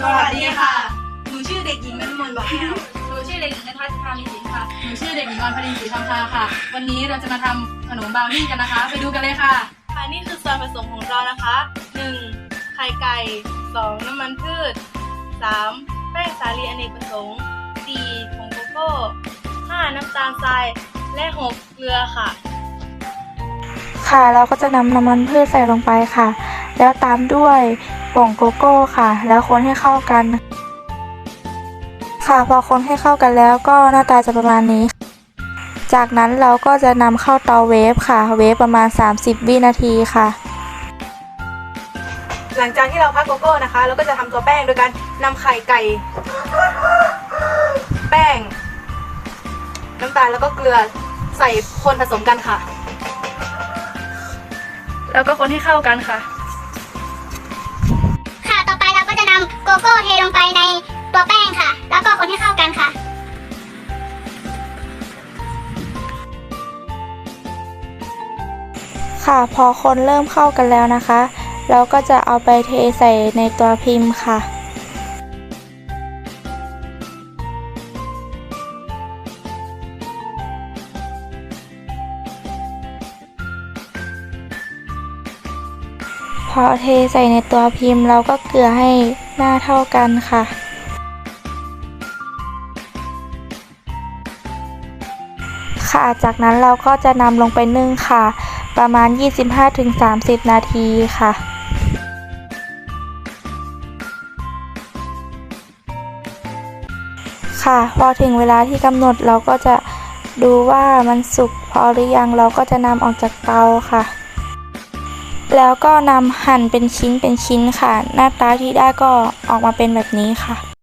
สวัสดีค่ะ หนูชื่อเด็กหญิงนฤมลบอกแก้วหนูชื่อเด็กหญิงนภัสสุธามีสินค่ะ หนูชื่อเด็กหญิงออนพลินศรีทองทาค่ะ วันนี้เราจะมาทำขนมบราวนี่กันนะคะ ไปดูกันเลยค่ะ ค่ะนี่คือส่วนผสมของเรานะคะ 1. ไข่ไก่ 2. น้ำมันพืช 3. แป้งสาลีอเนกประสงค์ 4. ผงโกโก้ 5. น้ำตาลทราย และ 6. เกลือค่ะ ค่ะ เราก็จะนำน้ำมันพืชใส่ลงไปค่ะ แล้วตามด้วยผงโกโก้ค่ะ แล้วคนให้เข้ากัน ค่ะพอคนให้เข้ากันแล้วก็หน้าตาจะประมาณนี้ จากนั้นเราก็จะนำเข้าเตาเวฟค่ะ เวฟประมาณ 30 วินาทีค่ะ หลังจากที่เราพักโกโก้นะคะ เราก็จะทำตัวแป้งโดยการนำไข่ไก่ แป้ง น้ำตาลแล้วก็เกลือใส่คนผสมกันค่ะ แล้วก็คนให้เข้ากันค่ะ ค่ะต่อไปเราก็จะนำโกโก้เทลงไปในตัวแป้งค่ะ แล้วก็คนให้เข้ากันค่ะ ค่ะพอคนเริ่มเข้ากันแล้วนะคะ เราก็จะเอาไปเทใส่ในตัวพิมพ์ค่ะ อเทใส่ในตัวพิมพ์เราก็เกลือให้หน้าเท่ากันค่ะ ค่ะจากนั้นเราก็จะนำลงไปนึ่งค่ะ ประมาณ 25-30 นาทีค่ะค่ะพอถึงเวลาที่กำหนดเราก็จะดูว่ามันสุกพอหรือยังเราก็จะนำออกจากเตาค่ะ แล้วก็นำหั่นเป็นชิ้นเป็นชิ้นค่ะ หน้าตาที่ได้ก็ออกมาเป็นแบบนี้ค่ะ